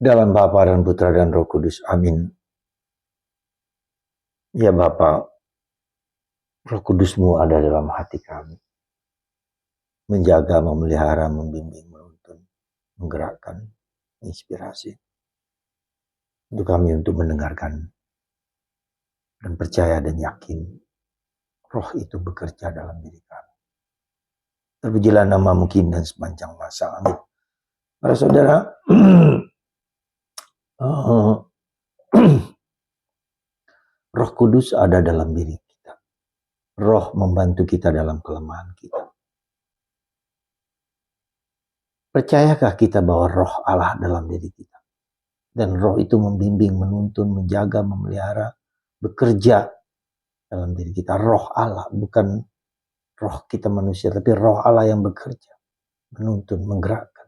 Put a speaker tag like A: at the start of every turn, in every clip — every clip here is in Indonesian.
A: Dalam Bapa dan Putra dan Roh Kudus. Amin. Ya Bapa, Roh Kudusmu ada dalam hati kami. Menjaga, memelihara, membimbing, menuntun, menggerakkan, inspirasi. Untuk kami untuk mendengarkan dan percaya dan yakin roh itu bekerja dalam diri kami. Terpujilah nama mungkin dan sepanjang masa. Amin. Para saudara, uh, Roh Kudus ada dalam diri kita. Roh membantu kita dalam kelemahan kita. Percayakah kita bahwa roh Allah dalam diri kita? Dan roh itu membimbing, menuntun, menjaga, memelihara, bekerja dalam diri kita. Roh Allah, bukan roh kita manusia, tapi roh Allah yang bekerja, menuntun, menggerakkan.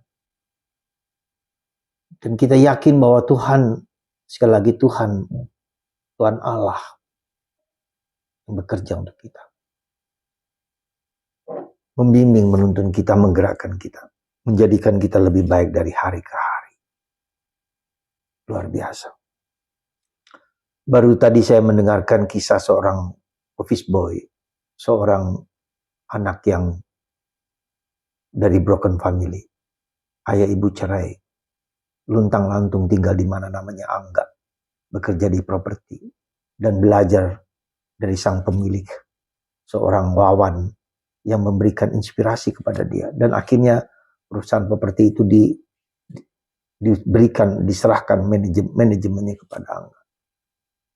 A: Dan kita yakin bahwa Tuhan, sekali lagi Tuhan, Tuhan Allah yang bekerja untuk kita. Membimbing, menuntun kita, menggerakkan kita. Menjadikan kita lebih baik dari hari ke hari. Luar biasa. Baru tadi saya mendengarkan kisah seorang office boy, seorang anak yang dari broken family. Ayah ibu cerai, luntang lantung tinggal di mana namanya Angga, bekerja di properti dan belajar dari sang pemilik, seorang wawan yang memberikan inspirasi kepada dia dan akhirnya perusahaan properti itu di, diberikan diserahkan manajem, manajemennya kepada Angga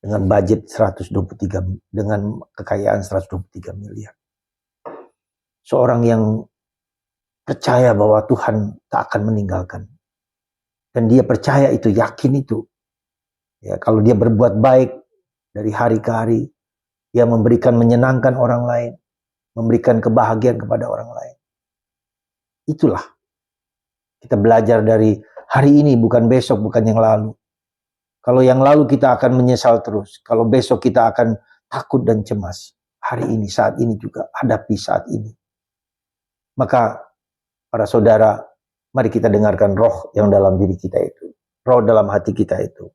A: dengan budget 123 dengan kekayaan 123 miliar. Seorang yang percaya bahwa Tuhan tak akan meninggalkan dan dia percaya itu, yakin itu. Ya, kalau dia berbuat baik dari hari ke hari, dia memberikan menyenangkan orang lain, memberikan kebahagiaan kepada orang lain. Itulah kita belajar dari hari ini bukan besok, bukan yang lalu. Kalau yang lalu kita akan menyesal terus, kalau besok kita akan takut dan cemas. Hari ini, saat ini juga hadapi saat ini. Maka para saudara Mari kita dengarkan roh yang dalam diri kita itu. Roh dalam hati kita itu.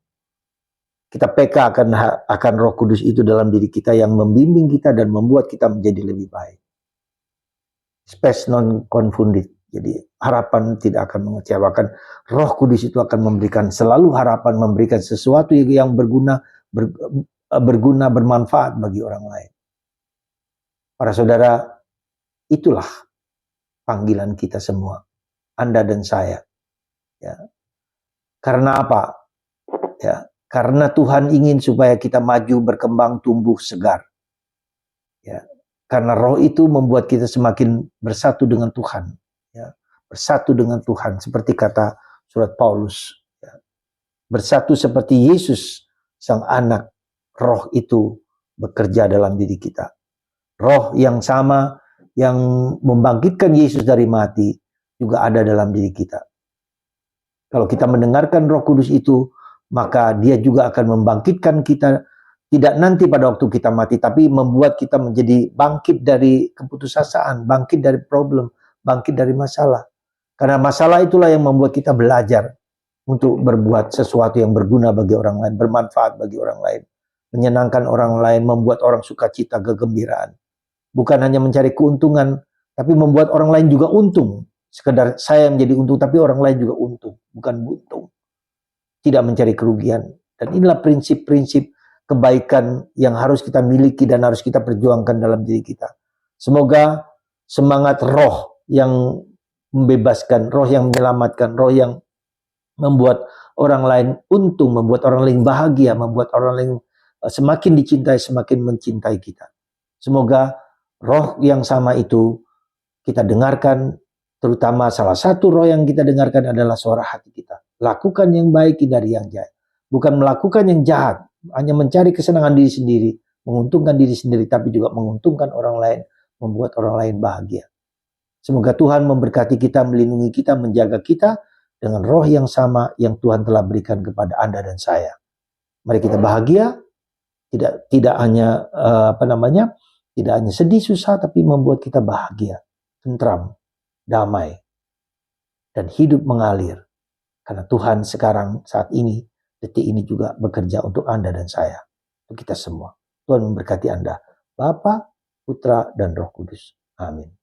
A: Kita peka akan akan roh kudus itu dalam diri kita yang membimbing kita dan membuat kita menjadi lebih baik. Space non confunded. Jadi harapan tidak akan mengecewakan. Roh kudus itu akan memberikan selalu harapan, memberikan sesuatu yang berguna, ber, berguna, bermanfaat bagi orang lain. Para saudara, itulah panggilan kita semua anda dan saya. Ya. Karena apa? Ya, karena Tuhan ingin supaya kita maju, berkembang, tumbuh segar. Ya. Karena roh itu membuat kita semakin bersatu dengan Tuhan. Ya. Bersatu dengan Tuhan. Seperti kata surat Paulus. Ya. Bersatu seperti Yesus, sang anak. Roh itu bekerja dalam diri kita. Roh yang sama yang membangkitkan Yesus dari mati juga ada dalam diri kita. Kalau kita mendengarkan Roh Kudus itu, maka dia juga akan membangkitkan kita tidak nanti pada waktu kita mati, tapi membuat kita menjadi bangkit dari keputusasaan, bangkit dari problem, bangkit dari masalah. Karena masalah itulah yang membuat kita belajar untuk berbuat sesuatu yang berguna bagi orang lain, bermanfaat bagi orang lain, menyenangkan orang lain, membuat orang sukacita, kegembiraan. Bukan hanya mencari keuntungan, tapi membuat orang lain juga untung sekedar saya menjadi untung tapi orang lain juga untung bukan buntung. Tidak mencari kerugian. Dan inilah prinsip-prinsip kebaikan yang harus kita miliki dan harus kita perjuangkan dalam diri kita. Semoga semangat roh yang membebaskan roh yang menyelamatkan roh yang membuat orang lain untung membuat orang lain bahagia membuat orang lain eh, semakin dicintai semakin mencintai kita. Semoga roh yang sama itu kita dengarkan Terutama salah satu roh yang kita dengarkan adalah suara hati kita. Lakukan yang baik dari yang jahat. Bukan melakukan yang jahat, hanya mencari kesenangan diri sendiri, menguntungkan diri sendiri, tapi juga menguntungkan orang lain, membuat orang lain bahagia. Semoga Tuhan memberkati kita, melindungi kita, menjaga kita dengan roh yang sama yang Tuhan telah berikan kepada Anda dan saya. Mari kita bahagia, tidak tidak hanya uh, apa namanya, tidak hanya sedih susah, tapi membuat kita bahagia, tentram, damai, dan hidup mengalir Karena Tuhan sekarang saat ini, detik ini juga bekerja untuk Anda dan saya. Untuk kita semua. Tuhan memberkati Anda. Bapa, Putra, dan Roh Kudus. Amin.